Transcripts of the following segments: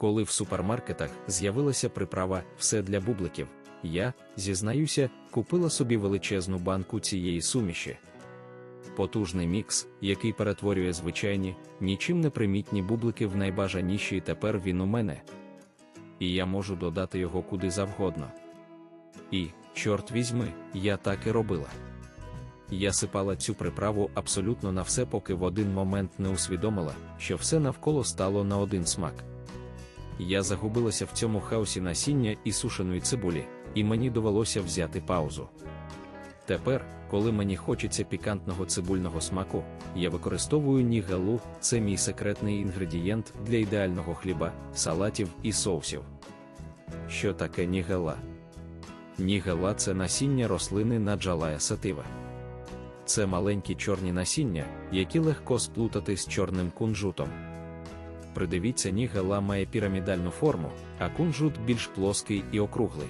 Коли в супермаркетах з'явилася приправа все для бубликів, я, зізнаюся, купила собі величезну банку цієї суміші. Потужний мікс, який перетворює звичайні, нічим не примітні бублики в найбажаніші, і тепер він у мене. І я можу додати його куди завгодно. І, чорт візьми, я так і робила. Я сипала цю приправу абсолютно на все, поки в один момент не усвідомила, що все навколо стало на один смак. Я загубилася в цьому хаосі насіння і сушеної цибулі, і мені довелося взяти паузу. Тепер, коли мені хочеться пікантного цибульного смаку, я використовую нігелу, це мій секретний інгредієнт для ідеального хліба, салатів і соусів. Що таке нігела? Нігела це насіння рослини наджалая сатива. Це маленькі чорні насіння, які легко сплутати з чорним кунжутом. Придивіться, нігела має пірамідальну форму, а кунжут більш плоский і округлий.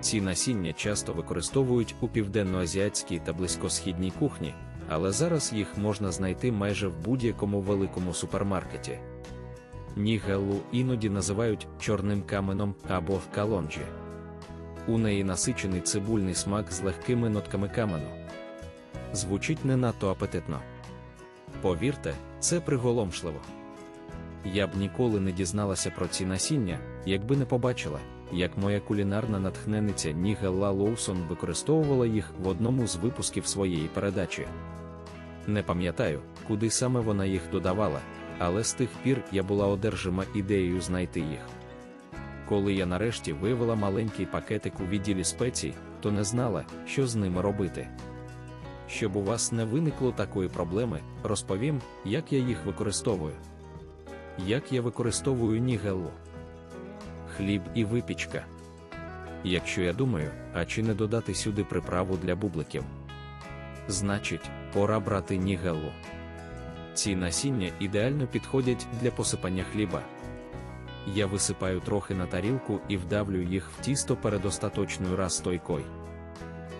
Ці насіння часто використовують у південноазіатській та близькосхідній кухні, але зараз їх можна знайти майже в будь-якому великому супермаркеті. Нігелу іноді називають чорним каменом або калонджі. У неї насичений цибульний смак з легкими нотками камену. Звучить не надто апетитно. Повірте, це приголомшливо. Я б ніколи не дізналася про ці насіння, якби не побачила, як моя кулінарна натхненниця Нігелла Лоусон використовувала їх в одному з випусків своєї передачі. Не пам'ятаю, куди саме вона їх додавала, але з тих пір я була одержима ідеєю знайти їх. Коли я нарешті виявила маленький пакетик у відділі спецій, то не знала, що з ними робити. Щоб у вас не виникло такої проблеми, розповім, як я їх використовую. Як я використовую нігелу. Хліб і випічка. Якщо я думаю, а чи не додати сюди приправу для бубликів? Значить, пора брати нігелу. Ці насіння ідеально підходять для посипання хліба. Я висипаю трохи на тарілку і вдавлю їх в тісто перед остаточною розстойкою.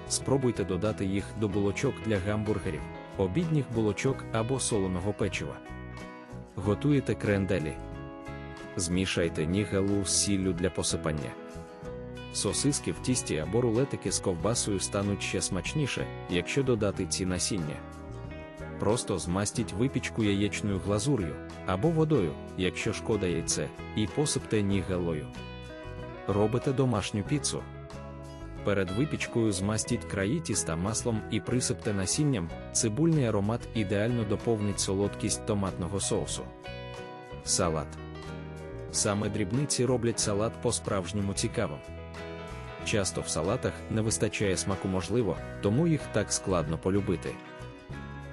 Спробуйте додати їх до булочок для гамбургерів, обідніх булочок або солоного печива. Готуєте кренделі. Змішайте нігелу з сіллю для посипання. Сосиски в тісті або рулетики з ковбасою стануть ще смачніше, якщо додати ці насіння. Просто змастіть випічку яєчною глазур'ю або водою, якщо шкода яйце, і посипте нігелою. Робите домашню піцу. Перед випічкою змастіть краї тіста маслом і присипте насінням, цибульний аромат ідеально доповнить солодкість томатного соусу. Салат. Саме дрібниці роблять салат по-справжньому цікавим. Часто в салатах не вистачає смаку можливо, тому їх так складно полюбити.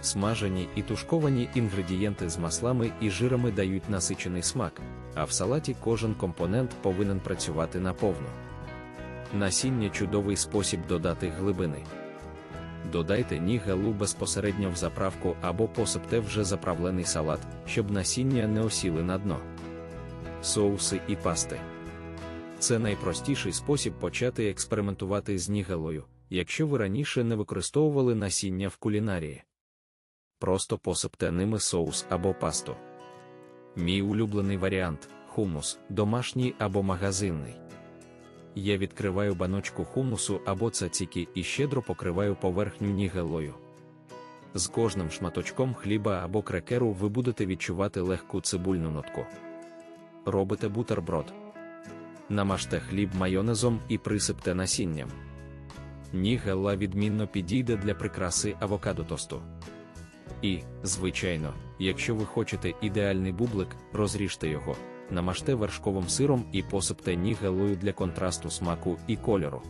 Смажені і тушковані інгредієнти з маслами і жирами дають насичений смак, а в салаті кожен компонент повинен працювати наповну. Насіння чудовий спосіб додати глибини. Додайте нігелу безпосередньо в заправку або посипте вже заправлений салат, щоб насіння не осіли на дно. Соуси і пасти. Це найпростіший спосіб почати експериментувати з нігелою, якщо ви раніше не використовували насіння в кулінарії. Просто посипте ними соус або пасту. Мій улюблений варіант хумус, домашній або магазинний. Я відкриваю баночку хумусу або цаціки і щедро покриваю поверхню нігелою. З кожним шматочком хліба або крекеру ви будете відчувати легку цибульну нотку. Робите бутерброд. Намажте хліб майонезом і присипте насінням. Нігелла відмінно підійде для прикраси авокадо тосту. І, звичайно, якщо ви хочете ідеальний бублик, розріжте його намажте вершковим сиром і посипте нігелою для контрасту смаку і кольору.